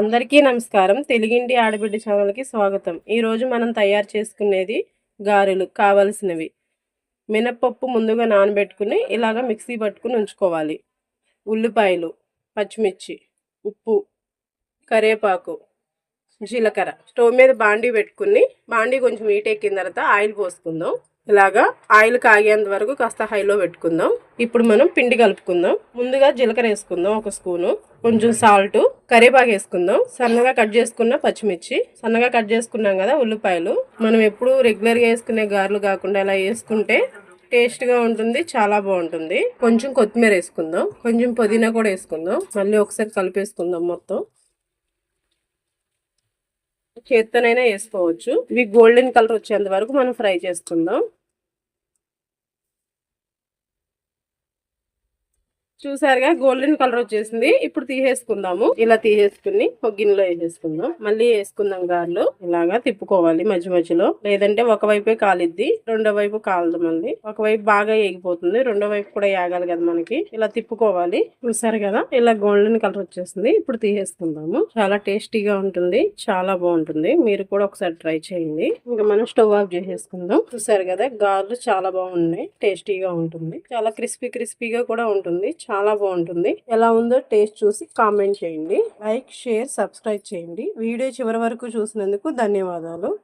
అందరికీ నమస్కారం. తెలుగింటి ఆడబిడ్డ ఛానల్కి స్వాగతం. ఈరోజు మనం తయారు చేసుకునేది గారెలు కావలసినవి. మినప్పప్పు ముందుగా నానబెట్టుకుని ఇలాగ మిక్సీ పట్టుకుని ఉంచుకోవాలి. ఉల్లిపాయలు పచ్చిమిర్చి ఉప్పు కరేపాకు జీలకర్ర. స్టవ్ మీద బాండీ పెట్టుకుని బాండీ కొంచెం హీట్ ఎక్కిన తర్వాత ఆయిల్ పోసుకుందాం. ఇలాగా ఆయిల్ కాగేంత వరకు కాస్త హైలో పెట్టుకుందాం. ఇప్పుడు మనం పిండి కలుపుకుందాం. ముందుగా జీలకర్ర వేసుకుందాం ఒక స్పూను. కొంచెం సాల్ట్. కరివేపాకు వేసుకుందాం. సన్నగా కట్ చేసుకున్న పచ్చిమిర్చి. సన్నగా కట్ చేసుకున్నాం కదా ఉల్లిపాయలు. మనం ఎప్పుడు రెగ్యులర్గా వేసుకునే గారెలు కాకుండా ఇలా వేసుకుంటే టేస్ట్గా ఉంటుంది చాలా బాగుంటుంది. కొంచెం కొత్తిమీర వేసుకుందాం. కొంచెం పుదీనా కూడా వేసుకుందాం. మళ్ళీ ఒకసారి కలిపేసుకుందాం మొత్తం. చేత్తనైనా వేసుకోవచ్చు. ఇవి గోల్డెన్ కలర్ వచ్చేంత వరకు మనం ఫ్రై చేసుకుందాం. చూసారుగా గోల్డెన్ కలర్ వచ్చేసింది. ఇప్పుడు తీసేసుకుందాము. ఇలా తీసేసుకుని ఒక గిన్నెలో వేసేసుకుందాం. మళ్ళీ వేసుకుందాం గారెలు. ఇలాగా తిప్పుకోవాలి మధ్య మధ్యలో. లేదంటే ఒకవైపే కాలిద్ది. రెండో వైపు కాలదు మళ్ళీ. ఒకవైపు బాగా ఏగిపోతుంది. రెండో వైపు కూడా ఏగాలి కదా మనకి. ఇలా తిప్పుకోవాలి. చూసారు కదా? ఇలా గోల్డెన్ కలర్ వచ్చేసింది. ఇప్పుడు తీసేసుకుందాము. చాలా టేస్టీగా ఉంటుంది. చాలా బాగుంటుంది. మీరు కూడా ఒకసారి ట్రై చేయండి. ఇంకా మనం స్టవ్ ఆఫ్ చేసేసుకుందాం. చూసారు కదా? గారెలు చాలా బాగున్నాయి. టేస్టీగా ఉంటుంది. చాలా క్రిస్పీ క్రిస్పీగా కూడా ఉంటుంది. చాలా చాలా బాగుంటుంది. ఎలా ఉందో టేస్ట్ చూసి కామెంట్ చేయండి. లైక్ షేర్ సబ్స్క్రైబ్ చేయండి. వీడియో చివరి వరకు చూసినందుకు ధన్యవాదాలు.